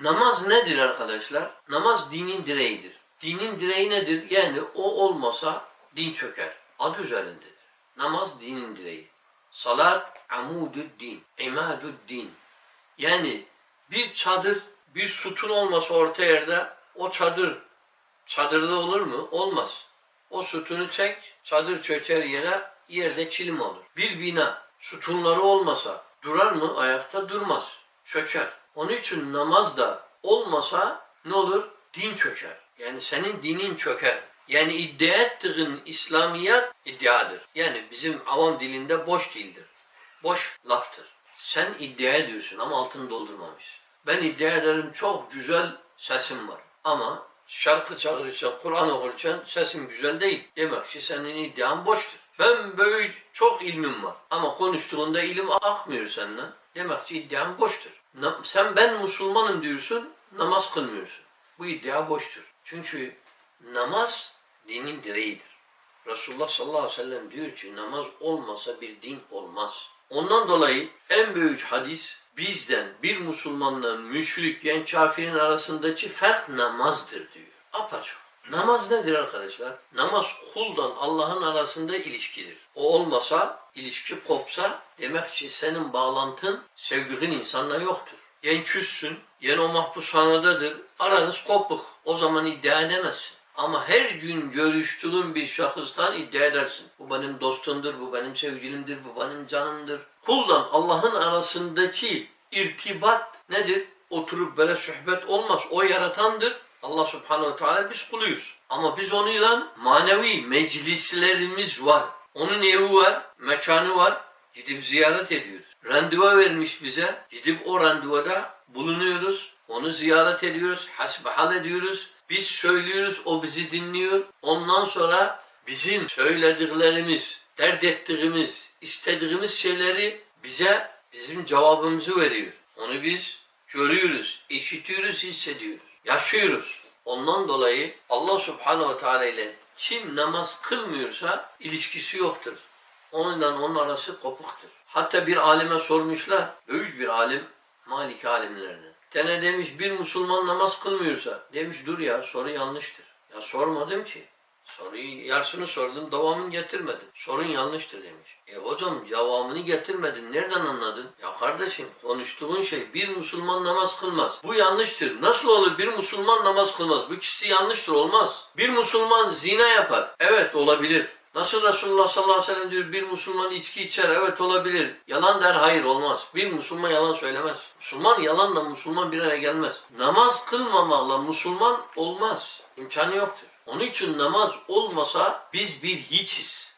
Namaz nedir arkadaşlar? Namaz dinin direğidir. Dinin direği nedir? Yani o olmasa din çöker. Adı üzerindedir. Namaz dinin direği. Salat amudud din, imadud din. Yani bir çadır, bir sütun olmasa orta yerde o çadır çadırda olur mu? Olmaz. O sütunu çek, çadır çöker yere, yerde çilim olur. Bir bina sütunları olmasa durar mı? Ayakta durmaz. Çöker. Onun için namaz da olmasa ne olur? Din çöker. Yani senin dinin çöker. Yani iddia ettiğin İslamiyet iddiadır. Yani bizim avam dilinde boş değildir. Boş laftır. Sen iddia ediyorsun ama altını doldurmamışsın. Ben iddia ederim çok güzel sesim var. Ama şarkı çağırırken, Kur'an okurken sesim güzel değil. Demek ki senin iddian boştur. Ben böyle çok ilmim var. Ama konuştuğunda ilim akmıyor senden. Demek ki iddian boştur. Sen ben Müslümanım diyorsun, namaz kılmıyorsun. Bu iddia boştur. Çünkü namaz dinin direğidir. Resulullah sallallahu aleyhi ve sellem diyor ki namaz olmasa bir din olmaz. Ondan dolayı en büyük hadis bizden bir Müslümanla müşrik yani kafirin arasındaki fark namazdır diyor. Apaçık. Namaz nedir arkadaşlar? Namaz kuldan Allah'ın arasında ilişkidir. O olmasa, ilişki kopsa demek ki senin bağlantın sevdiğin insanla yoktur. Yen küssün, yen o mahpushanadadır. Aranız kopuk. O zaman iddia edemezsin. Ama her gün görüştüğün bir şahıstan iddia edersin. Bu benim dostumdur, bu benim sevgilimdir, bu benim canımdır. Kuldan Allah'ın arasındaki irtibat nedir? Oturup böyle sohbet olmaz. O yaratandır. Allah subhanehu ve teala biz kuluyuz. Ama biz onunla manevi meclislerimiz var. Onun evi var, mekanı var. Gidip ziyaret ediyoruz. Randevu vermiş bize. Gidip o randevuda bulunuyoruz. Onu ziyaret ediyoruz. Hasbihal ediyoruz. Biz söylüyoruz. O bizi dinliyor. Ondan sonra bizim söylediklerimiz, dert ettiğimiz, istediğimiz şeyleri bize bizim cevabımızı veriyor. Onu biz görüyoruz, işitiyoruz, hissediyoruz, yaşıyoruz. Ondan dolayı Allah subhanehu ve teala ile kim namaz kılmıyorsa ilişkisi yoktur. Onunla onun arası kopuktur. Hatta bir alime sormuşlar, büyük bir alim, Maliki alimlerden. Bir tane demiş bir Müslüman namaz kılmıyorsa, demiş dur ya soru yanlıştır. Ya sormadım ki. Soruyu yarısını sordum, devamını getirmedin. Sorun yanlıştır demiş. E hocam devamını getirmedin, nereden anladın? Ya kardeşim konuştuğun şey bir Müslüman namaz kılmaz. Bu yanlıştır. Nasıl olur bir Müslüman namaz kılmaz? Bu ikisi yanlıştır, olmaz. Bir Müslüman zina yapar. Evet olabilir. Nasıl Resulullah sallallahu aleyhi ve sellem diyor bir Müslüman içki içer evet olabilir. Yalan der hayır olmaz. Bir Müslüman yalan söylemez. Müslüman yalanla Müslüman bir araya gelmez. Namaz kılmamakla Müslüman olmaz. İmkanı yoktur. Onun için namaz olmasa biz bir hiçiz.